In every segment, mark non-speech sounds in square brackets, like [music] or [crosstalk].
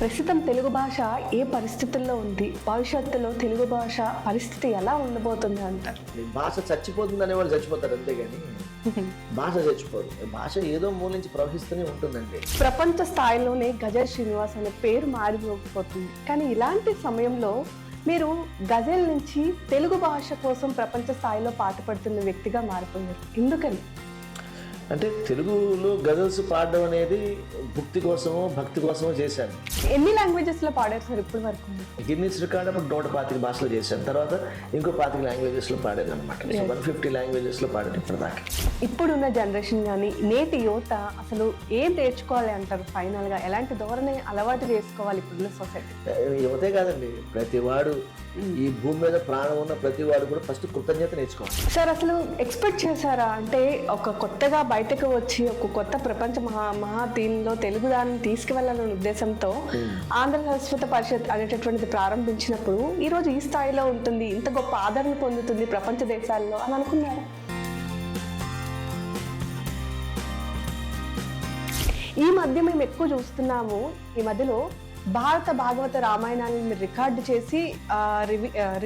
ప్రస్తుతం తెలుగు భాష ఏ పరిస్థితుల్లో ఉంది? భవిష్యత్తులో తెలుగు భాష పరిస్థితి ఎలా ఉండబోతుంది అంటారు భాష చచ్చిపోతుంది అనే వాళ్ళు చచ్చిపోతారు అంతేగాని [laughs] భాష చచ్చిపోదు. భాష ఏదో మూల నుంచి ప్రవహిస్తూనే ఉంటుందండి. ప్రపంచ స్థాయిలోనే గజల్ శ్రీనివాస్ అనే పేరు మారిపోతుంది. కానీ ఇలాంటి సమయంలో మీరు గజల్ నుంచి తెలుగు భాష కోసం ప్రపంచ స్థాయిలో పాటుపడుతున్న వ్యక్తిగా మారిపోయారు. ఎందుకని? అంటే తెలుగులో గజల్స్ పాడడం అనేది భక్తి కోసమో భక్తి కోసమో చేశాను. ఎన్ని లాంగ్వేజెస్లో పాడారు సార్ ఇప్పటి వరకు? గిన్నీస్ రికార్డ్ అప్పుడు నూట పాతిక భాషలో చేశాను. తర్వాత ఇంకో పాతిక లాంగ్వేజెస్లో పాడాను అనమాట సో వన్ ఫిఫ్టీ లాంగ్వేజెస్లో పాడాను ఇప్పటిదాకా. ఇప్పుడున్న జనరేషన్ కానీ నేటి యువత అసలు ఏం నేర్చుకోవాలి అంటారు ఫైనల్గా? ఎలాంటి ధోరణి అలవాటు చేసుకోవాలి ఇప్పుడున్న సొసైటీ యువతే కాదండి ప్రతి వాడు ఈ భూమి మీద ప్రాణం ఉన్న ప్రతి వాడు కూడా ఫస్ట్ కృతజ్ఞత నేర్చుకోవాలి. సార్ అసలు ఎక్స్పెక్ట్ చేశారా? అంటే ఒక కొత్తగా బయటకు వచ్చి ఒక కొత్త ప్రపంచ మహా మహా దీనిలో తెలుగు దాన్ని తీసుకువెళ్ళాలనే ఉద్దేశంతో ఆంధ్ర సంస్కృత పరిషత్ అనేటటువంటిది ప్రారంభించినప్పుడు ఈ రోజు ఈ స్థాయిలో ఉంటుంది ఇంత గొప్ప ఆదరణ పొందుతుంది ప్రపంచ దేశాల్లో అని అనుకున్నారు. ఈ మధ్య మేము ఎక్కువ చూస్తున్నాము ఈ మధ్యలో భారత భాగవత రామాయణాలను మీరు రికార్డు చేసి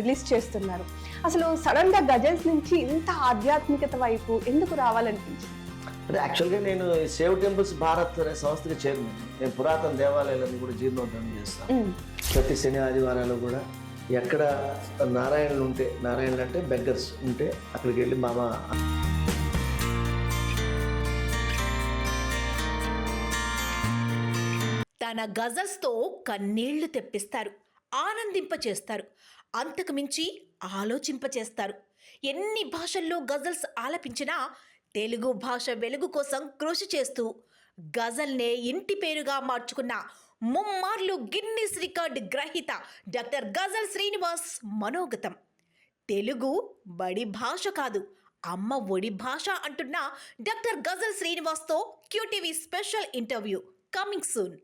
రిలీజ్ చేస్తున్నారు. అసలు సడన్గా గజల్స్ నుంచి ఇంత ఆధ్యాత్మికత వైపు ఎందుకు రావాలనిపించింది? అంటే యాక్చువల్గా నేను సేవ్ టెంపుల్స్ భారత్ అనే సంస్థకి చైర్మన్ నేను పురాతన దేవాలయాలను కూడా జీర్ణోద్ధరణ చేస్తాను. ప్రతి శని ఆదివారాలు కూడా ఎక్కడ నారాయణులు ఉంటే నారాయణులు అంటే బెగ్గర్స్ ఉంటే అక్కడికి వెళ్ళి మామ తన గజల్స్తో కన్నీళ్ళు తెప్పిస్తారు ఆనందింపచేస్తారు అంతకు మించి ఆలోచింపచేస్తారు. ఎన్ని భాషల్లో గజల్స్ ఆలపించినా తెలుగు భాష వెలుగు కోసం కృషి చేస్తూ గజల్నే ఇంటి పేరుగా మార్చుకున్న ముమ్మార్లు గిన్నిస్ రికార్డ్ గ్రహీత డాక్టర్ గజల్ శ్రీనివాస్ మనోగతం. తెలుగు బడి భాష కాదు అమ్మ ఒడి భాష అంటున్న doctor Ghazal శ్రీనివాస్తో QTV special interview coming soon.